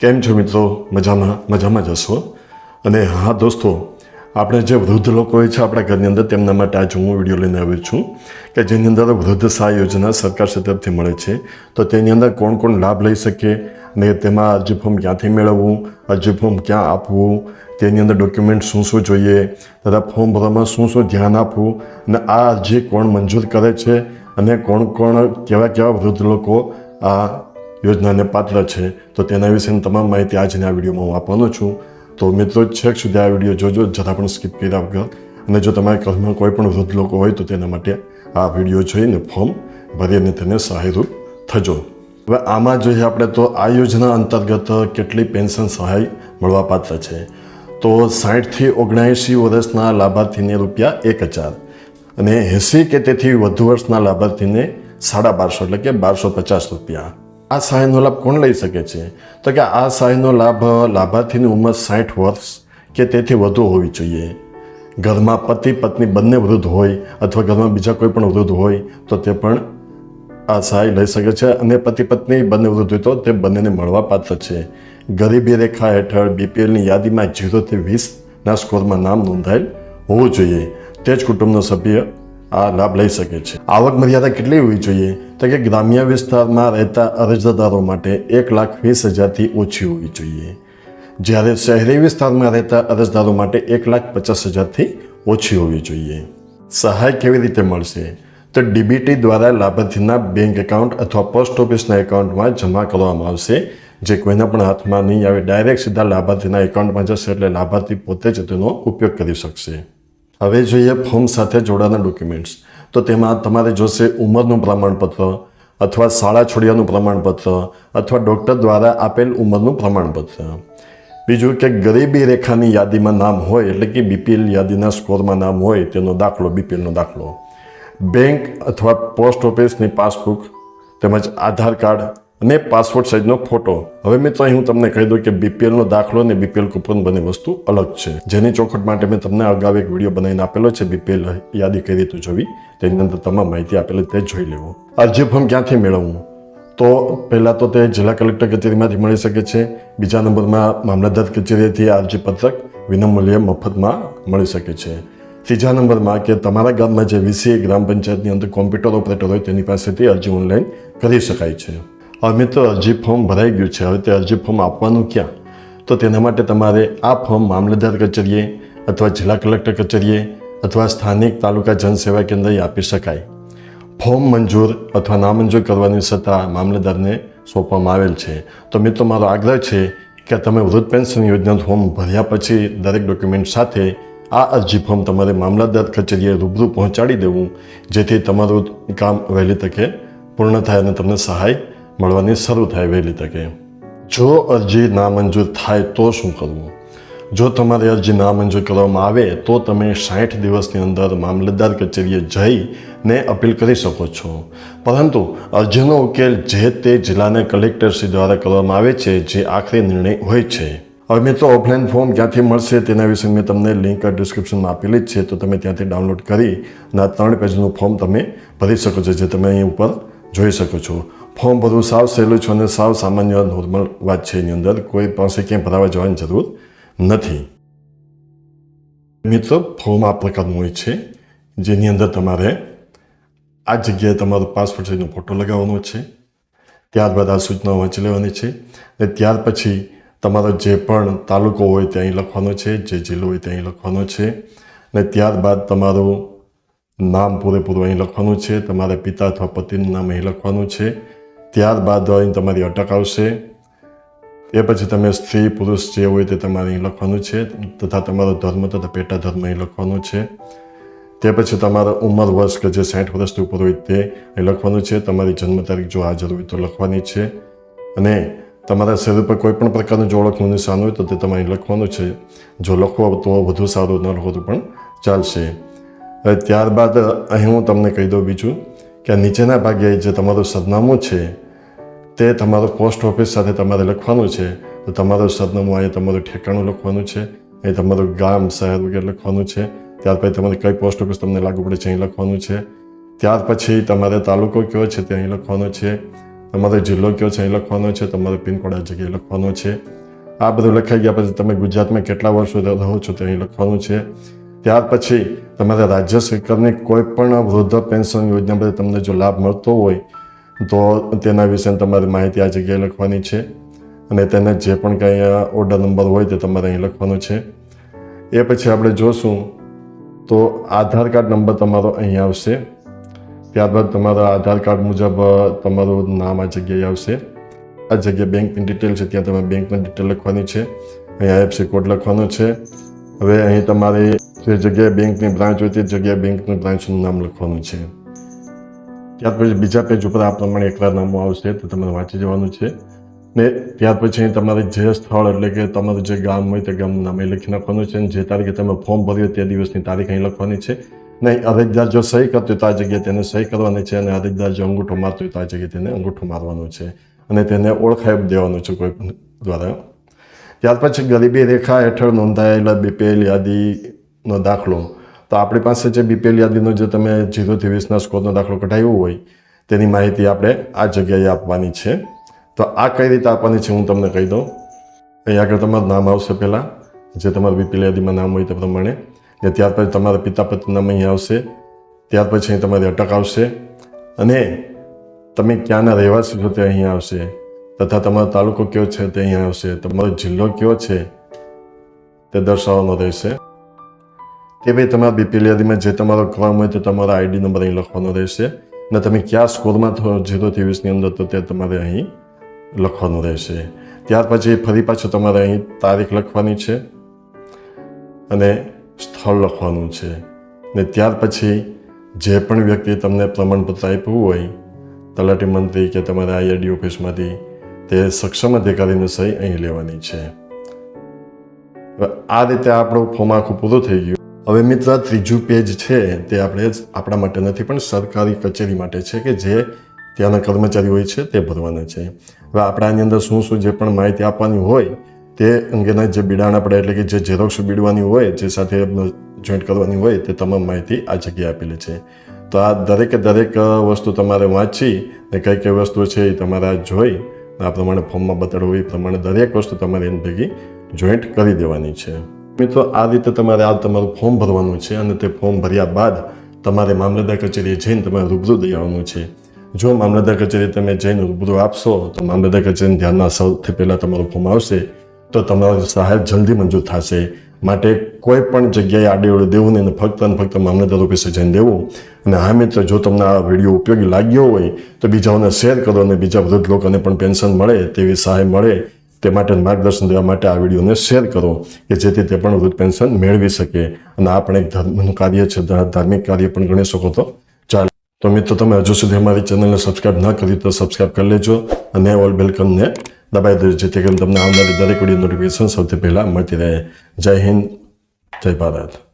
કેમ છો મિત્રો? મજામાં મજામાં જ હશો? અને હા, દોસ્તો, આપણે જે વૃદ્ધ લોકો હોય છે આપણા ઘરની અંદર, તેમના માટે આજે હું વીડિયો લઈને આવ્યો છું કે જેની અંદર વૃદ્ધ સહાય યોજના સરકાર તરફથી મળે છે. તો તેની અંદર કોણ કોણ લાભ લઈ શકે ને તેમાં અરજી ફોર્મ ક્યાંથી મેળવવું, અરજી ફોર્મ ક્યાં આપવું, તેની અંદર ડોક્યુમેન્ટ શું શું જોઈએ, તથા ફોર્મ ભરવામાં શું શું ધ્યાન આપવું અને આ અરજી કોણ મંજૂર કરે છે અને કોણ કોણ, કેવા કેવા વૃદ્ધ લોકો આ યોજનાને પાત્ર છે, તો તેના વિશેની તમામ માહિતી આજની આ વિડીયોમાં હું આપવાનો છું. તો મિત્રો, છેક સુધી આ વીડિયો જોજો, જરા પણ સ્કીપ કર્યા વગર. અને જો તમારા ઘરમાં કોઈ પણ વૃદ્ધ લોકો હોય, તો તેના માટે આ વીડિયો જોઈને ફોર્મ ભરીને તેને સહાયરૂપ થજો. હવે આમાં જોઈએ આપણે તો આ યોજના અંતર્ગત કેટલી પેન્શન સહાય મળવાપાત્ર છે. તો સાઠથી ઓગણએંશી વર્ષના લાભાર્થીને રૂપિયા એક હજાર અને એંસી કે તેથી વધુ વર્ષના લાભાર્થીને સાડા બારસો એટલે કે બારસો પચાસ રૂપિયા. આ સહાયનો લાભ કોણ લઈ શકે છે? તો કે આ સહાયનો લાભ લાભાર્થીની ઉંમર સાઠ વર્ષ કે તેથી વધુ હોવી જોઈએ. ઘરમાં પતિ, પત્ની બંને વૃદ્ધ હોય અથવા ઘરમાં બીજા કોઈ પણ વૃદ્ધ હોય, તો તે પણ આ સહાય લઈ શકે છે અને પતિ, પત્ની બંને વૃદ્ધ હોય તો તે બંનેને મળવા પાત્ર છે. ગરીબી રેખા હેઠળ બીપીએલની યાદીમાં જીરોથી વીસના સ્કોરમાં નામ નોંધાયેલ હોવું જોઈએ. તે જ કુટુંબનો સભ્ય આ લાભ લઈ શકે છે. આવક મર્યાદા કેટલી હોવી જોઈએ? તો કે ગ્રામ્ય વિસ્તારમાં રહેતા અરજદારો માટે એક લાખ વીસ હજારથી ઓછી હોવી જોઈએ. જ્યારે શહેરી વિસ્તારમાં રહેતા અરજદારો માટે એક લાખ પચાસ હજારથી ઓછી હોવી જોઈએ. સહાય કેવી રીતે મળશે? તો ડીબીટી દ્વારા લાભાર્થીના બેંક એકાઉન્ટ અથવા પોસ્ટ ઓફિસના એકાઉન્ટમાં જમા કરવામાં આવશે. જે કોઈના પણ હાથમાં નહીં આવે, ડાયરેક્ટ સીધા લાભાર્થીના એકાઉન્ટમાં જશે એટલે લાભાર્થી પોતે જ તેનો ઉપયોગ કરી શકશે. હવે જોઈએ ફોર્મ સાથે જોડાના ડોક્યુમેન્ટ્સ. તો તેમાં તમારે જોશે ઉંમરનું પ્રમાણપત્ર અથવા શાળા છોડ્યાનું પ્રમાણપત્ર અથવા ડૉક્ટર દ્વારા આપેલ ઉંમરનું પ્રમાણપત્ર. બીજું કે ગરીબી રેખાની યાદીમાં નામ હોય એટલે કે બીપીએલ યાદીના સ્કોરમાં નામ હોય તેનો દાખલો બીપીએલનો દાખલો. બેંક અથવા પોસ્ટ ઓફિસની પાસબુક તેમજ આધાર કાર્ડ અને પાસપોર્ટ સાઇઝનો ફોટો. હવે મિત્રો અહીં હું તમને કહી દઉં કે બીપીએલનો દાખલો અને બીપીએલ કૂપન બંને વસ્તુ અલગ છે. જેની ચોખટ માટે મેં તમને અગાઉ એક વીડિયો બનાવીને આપેલો છે બીપીએલ યાદી કઈ રીતે જોવી, તેની અંદર તમામ માહિતી આપેલી તે જોઈ લેવું. અરજી ફોર્મ ક્યાંથી મેળવવું? તો પહેલાં તો તે જિલ્લા કલેક્ટર કચેરીમાંથી મળી શકે છે. બીજા નંબરમાં મામલતદાર કચેરીથી અરજી પત્રક વિનામૂલ્યે મફતમાં મળી શકે છે. ત્રીજા નંબરમાં કે તમારા ગામમાં જે વીસી ગ્રામ પંચાયતની અંદર કોમ્પ્યુટર ઓપરેટર હોય તેની પાસેથી અરજી ઓનલાઈન કરી શકાય છે. હવે મિત્રો અરજી ફોર્મ ભરાઈ ગયું છે, હવે તે અરજી ફોર્મ આપવાનું ક્યાં? તો તેના માટે તમારે આ ફોર્મ મામલતદાર કચેરીએ અથવા જિલ્લા કલેક્ટર કચેરીએ અથવા સ્થાનિક તાલુકા જનસેવા કેન્દ્રએ આપી શકાય. ફોર્મ મંજૂર અથવા નામંજૂર કરવાની સત્તા મામલતદારને સોંપવામાં આવેલ છે. તો મિત્રો, મારો આગ્રહ છે કે તમે વૃદ્ધ પેન્શન યોજના ફોર્મ ભર્યા પછી દરેક ડોક્યુમેન્ટ સાથે આ અરજી ફોર્મ તમારે મામલતદાર કચેરીએ રૂબરૂ પહોંચાડી દેવું, જેથી તમારું કામ વહેલી તકે પૂર્ણ થાય અને તમને સહાય મળવાની શરૂ થાય વહેલી તકે. જો અરજી નામંજૂર થાય તો શું કરવું? જો તમારી અરજી નામંજૂર કરવામાં આવે તો તમે સાઠ દિવસની અંદર મામલતદાર કચેરીએ જઈને અપીલ કરી શકો છો. પરંતુ અરજીનો ઉકેલ જે તે જિલ્લાના કલેક્ટરશ્રી દ્વારા કરવામાં આવે છે, જે આખરી નિર્ણય હોય છે. હવે મિત્રો ઓફલાઈન ફોર્મ ક્યાંથી મળશે તેના વિશે મેં તમને લિંક ડિસ્ક્રિપ્શનમાં આપેલી જ છે, તો તમે ત્યાંથી ડાઉનલોડ કરી આ ત્રણ પેજનું ફોર્મ તમે ભરી શકો છો, જે તમે અહીં ઉપર જોઈ શકો છો. ફોર્મ ભરવું સાવ સહેલું છે અને સાવ સામાન્ય નોર્મલ વાત છે એની અંદર કોઈ પાસે ક્યાંય ભરાવા જવાની જરૂર નથી મિત્રો ફોર્મ આ પ્રકારનું હોય છે જેની અંદર તમારે આ જગ્યાએ તમારો પાસપોર્ટ સાઇઝનો ફોટો લગાવવાનો છે ત્યારબાદ આ સૂચનાઓ વાંચી લેવાની છે અને ત્યાર પછી તમારો જે પણ તાલુકો હોય ત્યાં લખવાનો છે જે જિલ્લો હોય ત્યાં લખવાનો છે અને ત્યારબાદ તમારું નામ પૂરેપૂરું અહીં લખવાનું છે તમારા પિતા અથવા પતિનું નામ અહીં લખવાનું છે ત્યારબાદ અહીં તમારી અટક આવશે. એ પછી તમે સ્ત્રી, પુરુષ જે હોય તે તમારે અહીં લખવાનું છે તથા તમારો ધર્મ તથા પેટા ધર્મ અહીં લખવાનું છે. તે પછી તમારા ઉંમર, વર્ષ કે જે સાઠ વર્ષથી ઉપર હોય તે અહીં લખવાનું છે. તમારી જન્મ તારીખ જો હાજર હોય તો લખવાની છે. અને તમારા શરીર પર કોઈ પણ પ્રકારનું જો ઓળખનું નિશાન હોય તો તે તમારે લખવાનું છે. જો લખવો તો વધુ સારું ન લખો તો પણ ચાલશે. ત્યારબાદ અહીં હું તમને કહી દઉં બીજું કે નીચેના ભાગે જે તમારું સરનામું છે તે તમારું પોસ્ટ ઓફિસ સાથે તમારે લખવાનું છે, તો તમારું સરનામું અહીંયા તમારું ઠેકાણું લખવાનું છે અહીં તમારું ગામ, શહેર વગેરે લખવાનું છે, ત્યાર પછી તમારે કઈ પોસ્ટ ઓફિસ તમને લાગુ પડે છે, અહીં લખવાનું છે. ત્યાર પછી તમારે તાલુકો કયો છે તે અહીં લખવાનો છે, તમારો જિલ્લો કયો છે અહીં લખવાનો છે, તમારો પિનકોડ આ જગ્યાએ લખવાનો છે. આ બધું લખાઈ ગયા પછી તમે ગુજરાતમાં કેટલા વર્ષો રહો છો તે અહીં લખવાનું છે. ત્યાર પછી તમારા રાજ્ય સરકારની કોઈ પણ વૃદ્ધ પેન્શન યોજના પર તમને જો લાભ મળતો હોય તો તેના વિશે તમારી માહિતી આ જગ્યાએ લખવાની છે. અને તેને જે પણ કાંઈ ઓર્ડર નંબર હોય તે તમારે અહીં લખવાનો છે. એ પછી આપણે જોશું તો આધાર કાર્ડ નંબર તમારો અહીં આવશે. ત્યારબાદ તમારા આધાર કાર્ડ મુજબ તમારું નામ આ જગ્યાએ આવશે. આ જગ્યાએ બેંકની ડિટેલ છે, ત્યાં તમે બેંકની ડિટેલ લખવાની છે. અહીં આઈએફસી કોડ લખવાનો છે. હવે અહીં તમારે જે જગ્યાએ બેંકની બ્રાન્ચ હોય તે જગ્યાએ બેંકની બ્રાન્ચનું નામ લખવાનું છે. ત્યાર પછી બીજા પેજ ઉપર આ પ્રમાણે એકરારનામું આવશે તો તમારે વાંચી જવાનું છે. ને ત્યાર પછી તમારે જે સ્થળ એટલે કે તમારું જે ગામ હોય તે ગામનું નામ એ લખી નાખવાનું છે અને જે તારીખે તમે ફોર્મ ભર્યો તે દિવસની તારીખ અહીં લખવાની છે. નહીં અરજદાર જો સહી કરતો તો આ જગ્યાએ તેને સહી કરવાની છે અને અરજદાર જો અંગૂઠો મારતો તો આ જગ્યાએ તેને અંગૂઠો મારવાનો છે. અને તેને ઓળખાઈ દેવાનું છે કોઈ પણ દ્વારા. ત્યાર પછી ગરીબી રેખા હેઠળ નોંધાયેલા બીપીએલ યાદીનો દાખલો. તો આપણી પાસે જે બીપીએલ યાદીનો જે તમે જીરોથી વીસના સ્કોરનો દાખલો કઢાવ્યો હોય, તેની માહિતી આપણે આ જગ્યાએ આપવાની છે. તો આ કઈ રીતે આપવાની છે હું તમને કહી દઉં. અહીં આગળ તમારું નામ આવશે પહેલાં. જે તમારું બીપીએલ યાદીમાં નામ હોય તે પ્રમાણે. ને ત્યાર પછી તમારા પિતા પતિનું નામ અહીં આવશે. ત્યાર પછી અહીં તમારી અટક આવશે. અને તમે ક્યાંના રહેવાસી છો તે અહીં આવશે. તથા તમારો તાલુકો કયો છે તે અહીં આવશે. તમારો જિલ્લો કયો છે તે દર્શાવવાનો રહેશે. તે ભાઈ, તમારા બીપીએલ યાદીમાં જે તમારો ક્રમ હોય તો તમારો આઈડી નંબર અહીં લખવાનો રહેશે. અને તમે કયા સ્કોરમાં થો જીરોથી વીસની અંદર તો તે તમારે અહીં લખવાનું રહેશે. ત્યાર પછી ફરી પાછું તમારે અહીં તારીખ લખવાની છે અને સ્થળ લખવાનું છે. ને ત્યાર પછી જે પણ વ્યક્તિ તમને પ્રમાણપત્ર આપ્યું હોય, તલાટી મંત્રી કે તમારા આઈઆરડી ઓફિસમાંથી, તે સક્ષમ અધિકારીની સહી અહીં લેવાની છે. આ રીતે આપણું ફોર્મ આખું પૂરું થઈ ગયું. હવે મિત્ર, ત્રીજું પેજ છે તે આપણે આપણા માટે નથી, પણ સરકારી કચેરી માટે છે કે જે ત્યાંના કર્મચારી હોય છે તે ભરવાના છે. હવે આપણે આની અંદર શું શું જે પણ માહિતી આપવાની હોય તે અંગેના જે બિડાણ આપણે, એટલે કે જે ઝેરોક્ષ બીડવાની હોય, જે સાથે જોઈન્ટ કરવાની હોય, તે તમામ માહિતી આ જગ્યાએ આપેલી છે. તો આ દરેકે દરેક વસ્તુ તમારે વાંચી ને કઈ કઈ વસ્તુ છે એ તમારે આ જોઈ, આ પ્રમાણે ફોર્મમાં બતાડવું એ પ્રમાણે દરેક વસ્તુ તમારે એની ભેગી જોઈન્ટ કરી દેવાની છે. મિત્રો આ રીતે તમારે આ તમારું ફોર્મ ભરવાનું છે અને તે ફોર્મ ભર્યા બાદ તમારે મામલતદાર કચેરીએ જઈને તમારે રૂબરૂ દઈ છે. જો મામલતદાર કચેરી તમે જઈને રૂબરૂ આપશો, તો મામલતદાર કચેરીને ધ્યાનમાં સૌથી પહેલાં તમારું ફોર્મ આવશે, તો તમારી સહાય જલ્દી મંજૂર થશે. માટે કોઈ પણ જગ્યાએ આડેવડે દેવું નહીં અને ફક્ત અને ફક્ત મામલતદાર ઓફિસે જઈને દેવું. અને હા મિત્ર, જો તમને આ વીડિયો ઉપયોગી લાગ્યો હોય, તો બીજાઓને શેર કરો અને બીજા વૃદ્ધ લોકોને પણ પેન્શન મળે તેવી સહાય મળે. તે માટે માર્ગદર્શન દેવા માટે આ વિડીયોને શેર કરો કે જેથી તે પણ વૃદ્ધ પેન્શન મેળવી શકે. અને આ પણ એક ધર્મનું કાર્ય છે. ધાર્મિક કાર્ય પણ ગણી શકો તો ચાલો. તો મિત્રો, તમે હજુ સુધી અમારી ચેનલને સબસ્ક્રાઇબ ન કરી તો સબસ્ક્રાઇબ કરી લેજો અને ઓલ બેલકનને દબાઈ દેજો, જેથી કરીને તમને આવનારી દરેક વીડિયો નોટિફિકેશન સૌથી પહેલાં મળતી રહે. જય હિન્દ, જય ભારત.